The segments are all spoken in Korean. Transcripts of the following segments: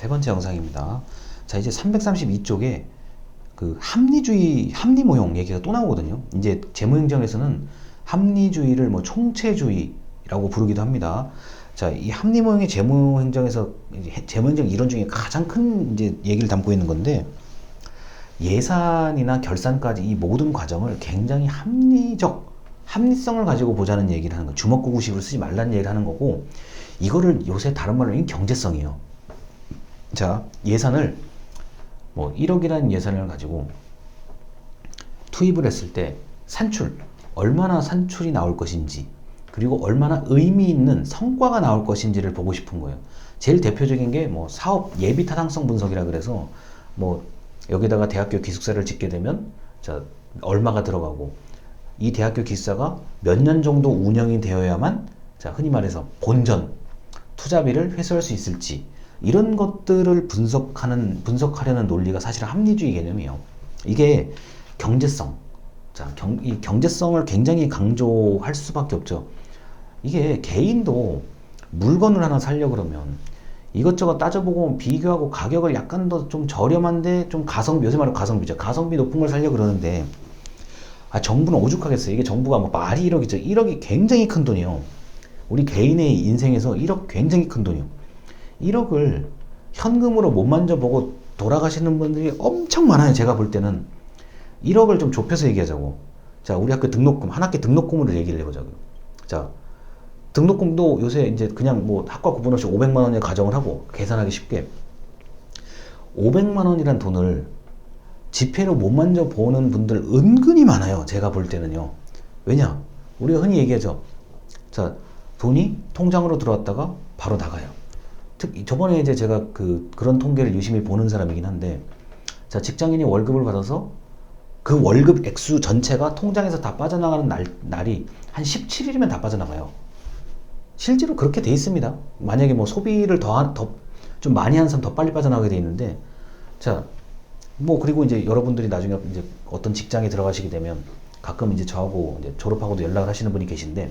세 번째 영상입니다. 자, 이제 332쪽에 그 합리주의, 합리 모형 얘기가 또 나오거든요. 이제 재무행정에서는 합리주의를 뭐 총체주의라고 부르기도 합니다. 자, 이 합리 모형의 재무행정에서 재무행정 이론 중에 가장 큰 이제 얘기를 담고 있는 건데 예산이나 결산까지 이 모든 과정을 굉장히 합리적, 합리성을 가지고 보자는 얘기를 하는 거. 주먹구구식으로 쓰지 말라는 얘기를 하는 거고 이거를 요새 다른 말로 경제성이에요. 자, 예산을 뭐 1억이라는 예산을 가지고 투입을 했을 때 산출, 얼마나 산출이 나올 것인지, 그리고 얼마나 의미 있는 성과가 나올 것인지를 보고 싶은 거예요. 제일 대표적인 게 뭐 사업 예비 타당성 분석이라 그래서 뭐 여기다가 대학교 기숙사를 짓게 되면 자, 얼마가 들어가고 이 대학교 기숙사가 몇 년 정도 운영이 되어야만 자, 흔히 말해서 본전 투자비를 회수할 수 있을지 이런 것들을 분석하는 분석하려는 논리가 사실 합리주의 개념이에요. 이게 경제성. 자, 경, 이 경제성을 굉장히 강조할 수밖에 없죠. 이게 개인도 물건을 하나 사려 그러면 이것저것 따져보고 비교하고 가격을 약간 더 좀 저렴한데 좀 가성비 요새 말로 가성비죠. 가성비 높은 걸 사려 그러는데 아 정부는 오죽하겠어요. 이게 정부가 뭐 말이 1억이죠. 1억이 굉장히 큰 돈이에요. 우리 개인의 인생에서 1억 굉장히 큰 돈이에요. 1억을 현금으로 못 만져보고 돌아가시는 분들이 엄청 많아요. 제가 볼 때는 1억을 좀 좁혀서 얘기하자고. 자, 우리 학교 등록금, 한 학기 등록금으로 얘기를 해보자고요. 자, 등록금도 요새 이제 그냥 뭐 학과 구분 없이 500만 원에 가정을 하고 계산하기 쉽게 500만 원이란 돈을 지폐로 못 만져보는 분들 은근히 많아요. 제가 볼 때는요. 왜냐? 우리가 흔히 얘기하죠. 자, 돈이 통장으로 들어왔다가 바로 나가요. 특, 저번에 이제 제가 그, 그런 통계를 유심히 보는 사람이긴 한데, 자, 직장인이 월급을 받아서 그 월급 액수 전체가 통장에서 다 빠져나가는 날, 날이 한 17일이면 다 빠져나가요. 실제로 그렇게 돼 있습니다. 만약에 뭐 소비를 더, 더, 좀 많이 하는 사람 더 빨리 빠져나가게 돼 있는데, 자, 뭐, 그리고 이제 여러분들이 나중에 이제 어떤 직장에 들어가시게 되면 가끔 이제 저하고 이제 졸업하고도 연락을 하시는 분이 계신데,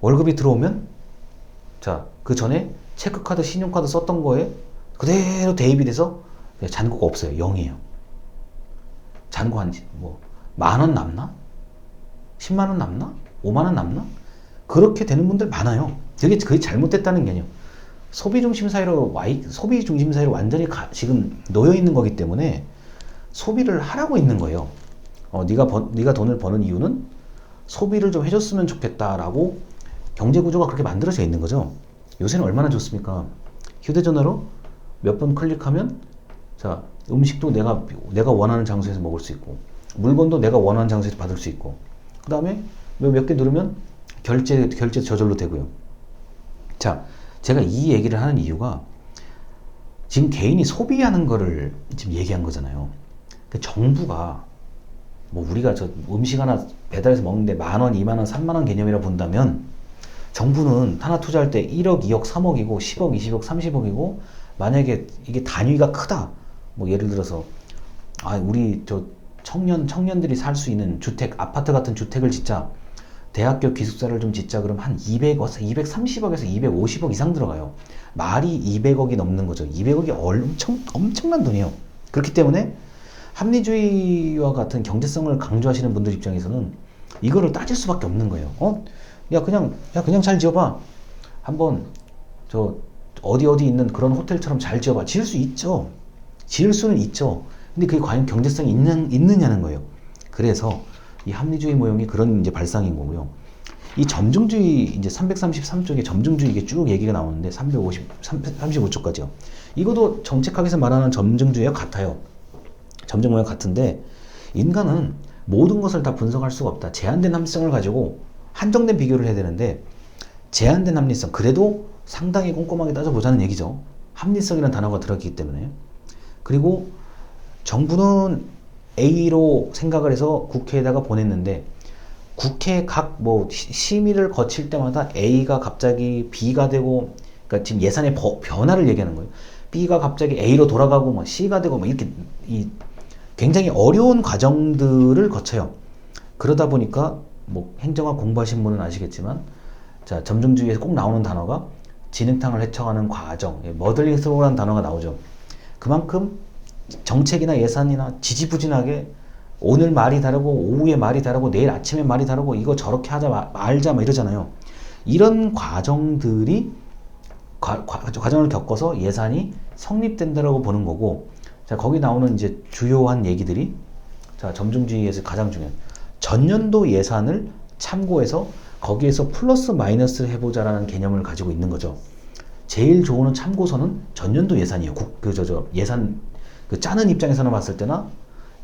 월급이 들어오면, 자, 그 전에 체크카드, 신용카드 썼던 거에 그대로 대입이 돼서 잔고가 없어요. 0이에요. 잔고 한, 뭐, 만 원 남나? 10만 원 남나? 5만 원 남나? 그렇게 되는 분들 많아요. 되게 그게 잘못됐다는 게 아니에요. 소비 중심 사회로 와이 소비 중심 사회로 완전히 가, 지금 놓여 있는 거기 때문에 소비를 하라고 있는 거예요. 어, 네가 번, 네가 돈을 버는 이유는 소비를 좀 해줬으면 좋겠다라고 경제 구조가 그렇게 만들어져 있는 거죠. 요새는 얼마나 좋습니까? 휴대전화로 몇 번 클릭하면 자 음식도 내가 내가 원하는 장소에서 먹을 수 있고 물건도 내가 원하는 장소에서 받을 수 있고 그 다음에 몇 개 누르면 결제 결제 저절로 되고요. 자 제가 이 얘기를 하는 이유가 지금 개인이 소비하는 거를 지금 얘기한 거잖아요. 그 정부가 뭐 우리가 저 음식 하나 배달해서 먹는데 만 원, 이만 원, 삼만 원 개념이라 본다면 정부는 하나 투자할 때 1억, 2억, 3억이고 10억, 20억, 30억이고 만약에 이게 단위가 크다. 뭐 예를 들어서 아 우리 저 청년 청년들이 살 수 있는 주택 아파트 같은 주택을 짓자 대학교 기숙사를 좀 짓자 그러면 한 200억, 230억에서 250억 이상 들어가요. 말이 200억이 넘는 거죠. 200억이 엄청 엄청난 돈이에요. 그렇기 때문에 합리주의와 같은 경제성을 강조하시는 분들 입장에서는 이거를 따질 수밖에 없는 거예요. 어? 야 그냥 야 그냥 잘 지어봐. 한번 저 어디 어디 있는 그런 호텔처럼 잘 지어봐. 지을 수 있죠. 지을 수는 있죠. 근데 그게 과연 경제성이 있는 있느냐는 거예요. 그래서 이 합리주의 모형이 그런 이제 발상인 거고요. 이 점증주의 이제 333쪽에 점증주의 이게 쭉 얘기가 나오는데 350 35쪽까지요. 이것도 정책학에서 말하는 점증주의와 같아요. 점증 모형 같은데 인간은 모든 것을 다 분석할 수가 없다. 제한된 합리성을 가지고 한정된 비교를 해야 되는데 제한된 합리성 그래도 상당히 꼼꼼하게 따져보자는 얘기죠. 합리성이라는 단어가 들어있기 때문에 그리고 정부는 A로 생각을 해서 국회에다가 보냈는데 국회 각 뭐 심의를 거칠 때마다 A가 갑자기 B가 되고 그러니까 지금 예산의 변화를 얘기하는 거예요. B가 갑자기 A로 돌아가고 뭐 C가 되고 뭐 이렇게 이 굉장히 어려운 과정들을 거쳐요. 그러다 보니까 뭐 행정학 공부하신 분은 아시겠지만 자 점증주의에서 꼭 나오는 단어가 진흙탕을 헤쳐가는 과정, 예, 머들링 스로우라는 단어가 나오죠. 그만큼 정책이나 예산이나 지지부진하게 오늘 말이 다르고 오후에 말이 다르고 내일 아침에 말이 다르고 이거 저렇게 하자 마- 말자 막 이러잖아요. 이런 과정들이 과, 과, 과정을 겪어서 예산이 성립된다라고 보는 거고 자 거기 나오는 이제 주요한 얘기들이 자 점증주의에서 가장 중요한 전년도 예산을 참고해서 거기에서 플러스 마이너스 해보자라는 개념을 가지고 있는 거죠. 제일 좋은 참고서는 전년도 예산이에요. 국, 그, 저, 저, 예산, 그 짜는 입장에서는 봤을 때나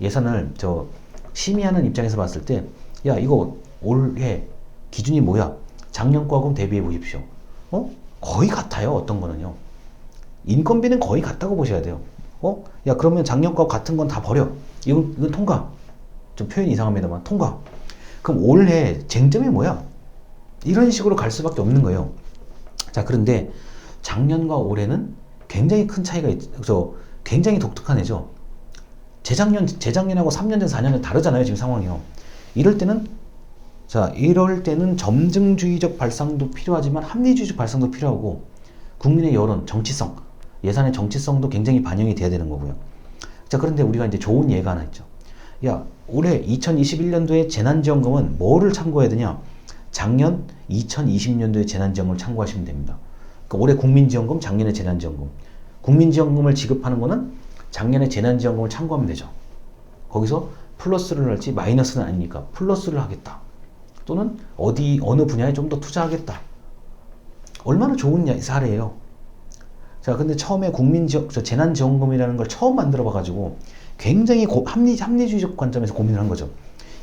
예산을 저 심의하는 입장에서 봤을 때, 야, 이거 올해 기준이 뭐야? 작년 거하고 대비해 보십시오. 어? 거의 같아요. 어떤 거는요. 인건비는 거의 같다고 보셔야 돼요. 어? 야, 그러면 작년 거 같은 건 다 버려. 이건, 이건 통과. 좀 표현이 이상합니다만, 통과. 그럼 올해 쟁점이 뭐야? 이런 식으로 갈 수밖에 없는 거예요. 자, 그런데 작년과 올해는 굉장히 큰 차이가 있죠. 굉장히 독특한 애죠. 재작년, 재작년하고 3년 전, 4년 전 다르잖아요. 지금 상황이요. 이럴 때는, 자, 이럴 때는 점증주의적 발상도 필요하지만 합리주의적 발상도 필요하고, 국민의 여론, 정치성, 예산의 정치성도 굉장히 반영이 돼야 되는 거고요. 자, 그런데 우리가 이제 좋은 예가 하나 있죠. 야, 올해 2021년도에 재난지원금은 뭐를 참고해야 되냐? 작년 2020년도에 재난지원금을 참고하시면 됩니다. 그러니까 올해 국민지원금, 작년에 재난지원금. 국민지원금을 지급하는 거는 작년에 재난지원금을 참고하면 되죠. 거기서 플러스를 할지 마이너스는 아니니까 플러스를 하겠다. 또는 어디 어느 분야에 좀 더 투자하겠다. 얼마나 좋은 야- 사례예요. 자, 근데 처음에 국민지원, 저 재난 지원금이라는 걸 처음 만들어 봐 가지고 굉장히 고- 합리, 합리주의적 관점에서 고민을 한 거죠.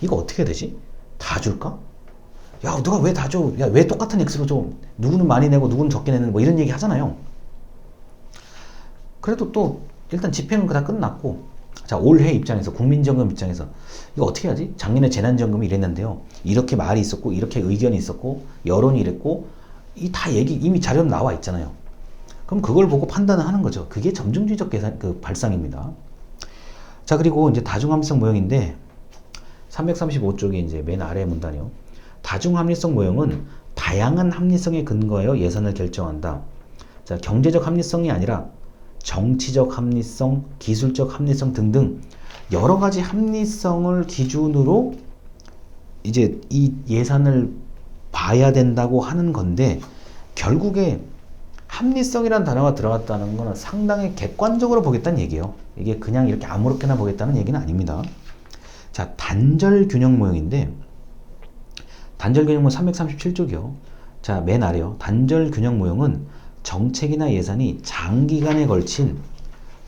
이거 어떻게 되지? 다 줄까? 야, 누가 왜 다 줘? 야, 왜 똑같은 X로 줘? 누구는 많이 내고 누구는 적게 내는 뭐 이런 얘기 하잖아요. 그래도 또 일단 집행은 다 끝났고 자 올해 입장에서 국민지원금 입장에서 이거 어떻게 하지? 작년에 재난지원금이 이랬는데요. 이렇게 말이 있었고 이렇게 의견이 있었고 여론이 이랬고 이 다 얘기 이미 자료 나와 있잖아요. 그럼 그걸 보고 판단을 하는 거죠. 그게 점증주의적 계산 그 발상입니다. 자 그리고 이제 다중합리성 모형인데 335쪽에 이제 맨 아래 문단이요. 다중합리성 모형은 다양한 합리성에 근거하여 예산을 결정한다. 자 경제적 합리성이 아니라 정치적 합리성, 기술적 합리성 등등 여러 가지 합리성을 기준으로 이제 이 예산을 봐야 된다고 하는 건데 결국에 합리성이라는 단어가 들어갔다는 거는 상당히 객관적으로 보겠다는 얘기예요. 이게 그냥 이렇게 아무렇게나 보겠다는 얘기는 아닙니다. 자, 단절 균형 모형인데 단절 균형 모형 337쪽이요. 자, 맨 아래요. 단절 균형 모형은 정책이나 예산이 장기간에 걸친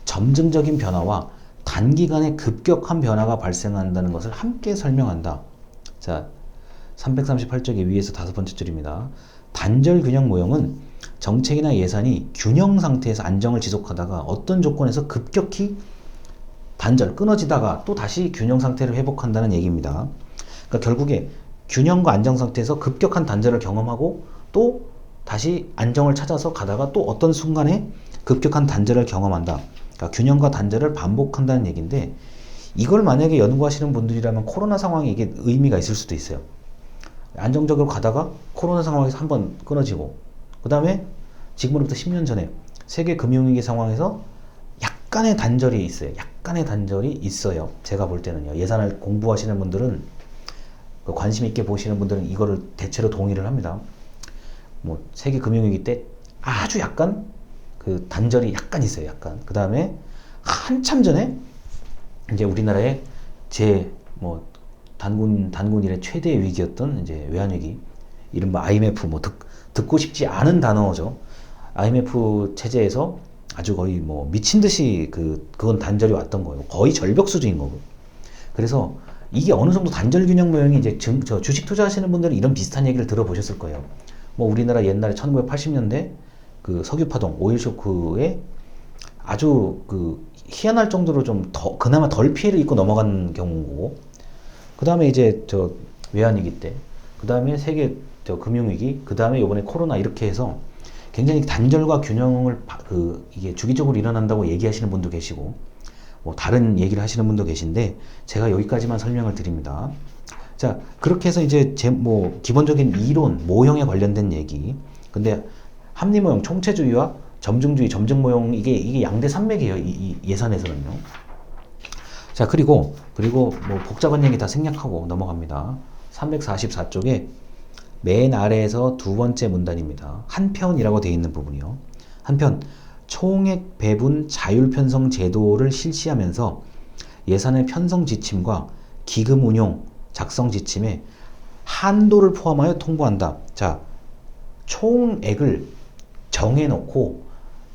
점증적인 변화와 단기간에 급격한 변화가 발생한다는 것을 함께 설명한다. 자, 338쪽의 위에서 다섯 번째 줄입니다. 단절 균형 모형은 정책이나 예산이 균형 상태에서 안정을 지속하다가 어떤 조건에서 급격히 단절, 끊어지다가 또 다시 균형 상태를 회복한다는 얘기입니다. 그러니까 결국에 균형과 안정 상태에서 급격한 단절을 경험하고 또 다시 안정을 찾아서 가다가 또 어떤 순간에 급격한 단절을 경험한다. 그러니까 균형과 단절을 반복한다는 얘기인데 이걸 만약에 연구하시는 분들이라면 코로나 상황에 이게 의미가 있을 수도 있어요. 안정적으로 가다가 코로나 상황에서 한 번 끊어지고 그 다음에 지금으로부터 10년 전에 세계 금융위기 상황에서 약간의 단절이 있어요. 약간의 단절이 있어요. 제가 볼 때는요. 예산을 공부하시는 분들은 그 관심 있게 보시는 분들은 이거를 대체로 동의를 합니다. 뭐 세계 금융위기 때 아주 약간 그 단절이 약간 있어요. 약간 그 다음에 한참 전에 이제 우리나라의 제뭐 단군 단군 일의 최대 위기였던 이제 외환 위기 이른바 IMF 뭐 듣, 듣고 싶지 않은 단어죠. IMF 체제에서 아주 거의 뭐 미친 듯이 그 그건 단절이 왔던 거예요. 거의 절벽 수준인 거고. 그래서 이게 어느 정도 단절 균형 모형이 이제 증, 저 주식 투자하시는 분들은 이런 비슷한 얘기를 들어보셨을 거예요. 뭐 우리나라 옛날에 1980년대 그 석유 파동 오일 쇼크에 아주 그 희한할 정도로 좀 더 그나마 덜 피해를 입고 넘어간 경우고 그 다음에 이제 저 외환위기 때, 그 다음에 세계 저 금융위기, 그 다음에 이번에 코로나 이렇게 해서 굉장히 단절과 균형을 바- 그 이게 주기적으로 일어난다고 얘기하시는 분도 계시고 뭐 다른 얘기를 하시는 분도 계신데 제가 여기까지만 설명을 드립니다. 자 그렇게 해서 이제 제 뭐 기본적인 이론 모형에 관련된 얘기. 근데 합리모형 총체주의와 점증주의 점증모형 이게 이게 양대 산맥이에요. 이, 이 예산에서는요. 자 그리고 그리고 뭐 복잡한 얘기 다 생략하고 넘어갑니다. 344쪽에 맨 아래에서 두 번째 문단입니다. 한편이라고 되어 있는 부분이요. 한편 총액 배분 자율 편성 제도를 실시하면서 예산의 편성 지침과 기금 운용 작성 지침에 한도를 포함하여 통보한다. 자, 총액을 정해놓고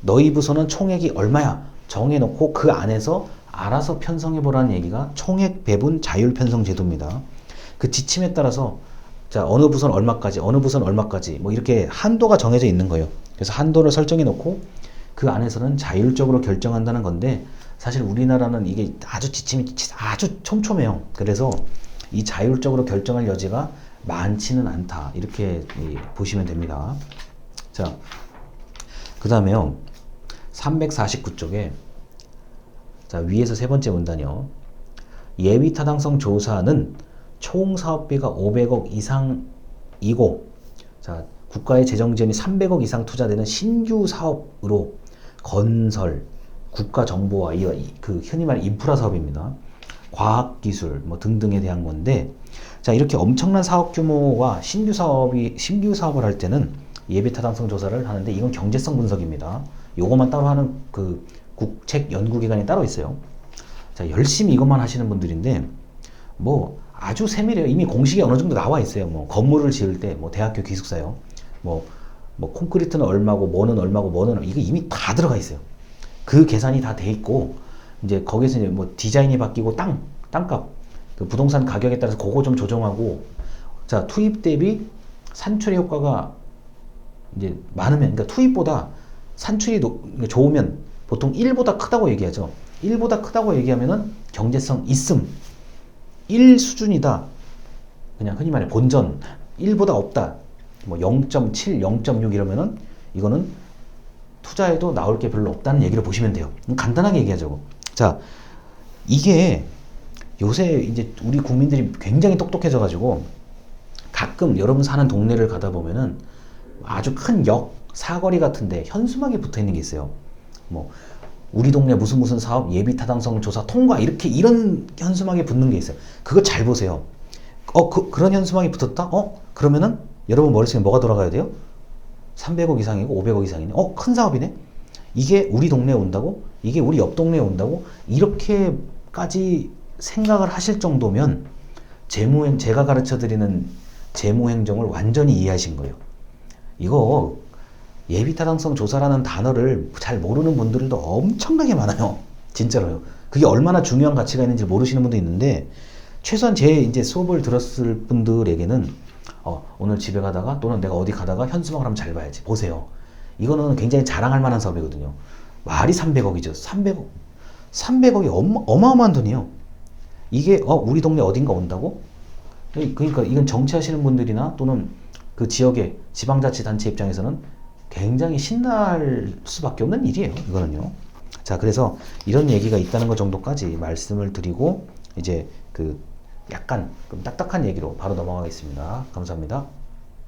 너희 부서는 총액이 얼마야 정해놓고 그 안에서 알아서 편성해 보라는 얘기가 총액 배분 자율 편성 제도입니다. 그 지침에 따라서 자 어느 부서는 얼마까지 어느 부서는 얼마까지 뭐 이렇게 한도가 정해져 있는 거예요. 그래서 한도를 설정해 놓고 그 안에서는 자율적으로 결정한다는 건데 사실 우리나라는 이게 아주 지침이 아주 촘촘해요. 그래서 이 자율적으로 결정할 여지가 많지는 않다. 이렇게 예, 보시면 됩니다. 자, 그 다음에요. 349쪽에 자, 위에서 세 번째 문단이요. 예비 타당성 조사는 총 사업비가 500억 이상이고 자, 국가의 재정 지원이 300억 이상 투자되는 신규 사업으로 건설, 국가 정보와 이, 이- 그 흔히 말하는 인프라 사업입니다. 과학 기술 뭐 등등에 대한 건데 자, 이렇게 엄청난 사업 규모와 신규 사업이 신규 사업을 할 때는 예비 타당성 조사를 하는데 이건 경제성 분석입니다. 요것만 따로 하는 그 국책 연구기관이 따로 있어요. 자, 열심히 이것만 하시는 분들인데 뭐 아주 세밀해요. 이미 공식이 어느 정도 나와 있어요. 뭐 건물을 지을 때 뭐 대학교 기숙사요. 뭐, 뭐 콘크리트는 얼마고 뭐는 얼마고 뭐는 얼- 이거 이미 다 들어가 있어요. 그 계산이 다 돼 있고 이제 거기서 이제 뭐 디자인이 바뀌고 땅 땅값 그 부동산 가격에 따라서 그거 좀 조정하고 자 투입 대비 산출의 효과가 이제 많으면 그러니까 투입보다 산출이 노- 좋으면 보통 1보다 크다고 얘기하죠. 1보다 크다고 얘기하면은 경제성 있음. 1 수준이다. 그냥 흔히 말해 본전 1보다 없다. 뭐 0.7, 0.6 이러면은 이거는 투자해도 나올 게 별로 없다는 얘기를 보시면 돼요. 간단하게 얘기하자고. 자, 이게 요새 이제 우리 국민들이 굉장히 똑똑해져 가지고 가끔 여러분 사는 동네를 가다 보면은 아주 큰 역, 사거리 같은데 현수막이 붙어 있는 게 있어요. 뭐 우리 동네 무슨 무슨 사업 예비 타당성 조사 통과 이렇게 이런 현수막이 붙는 게 있어요. 그거 잘 보세요. 어, 그, 그런 현수막이 붙었다? 어? 그러면은 여러분 머릿속에 뭐가 돌아가야 돼요? 300억 이상이고 500억 이상이네. 어, 큰 사업이네. 이게 우리 동네에 온다고? 이게 우리 옆 동네에 온다고? 이렇게까지 생각을 하실 정도면 재무행 제가 가르쳐 드리는 재무행정을 완전히 이해하신 거예요. 이거 예비 타당성 조사라는 단어를 잘 모르는 분들도 엄청나게 많아요. 진짜로요. 그게 얼마나 중요한 가치가 있는지 모르시는 분도 있는데 최소한 제 이제 수업을 들었을 분들에게는 어, 오늘 집에 가다가 또는 내가 어디 가다가 현수막을 한번 잘 봐야지. 보세요. 이거는 굉장히 자랑할 만한 사업이거든요. 말이 300억이죠. 300억. 300억이 어마, 어마어마한 돈이에요. 이게 어, 우리 동네 어딘가 온다고? 그러니까 이건 정치하시는 분들이나 또는 그 지역의 지방자치단체 입장에서는 굉장히 신날 수밖에 없는 일이에요. 이거는요. 자, 그래서 이런 얘기가 있다는 것 정도까지 말씀을 드리고 이제 그 약간 좀 딱딱한 얘기로 바로 넘어가겠습니다. 감사합니다.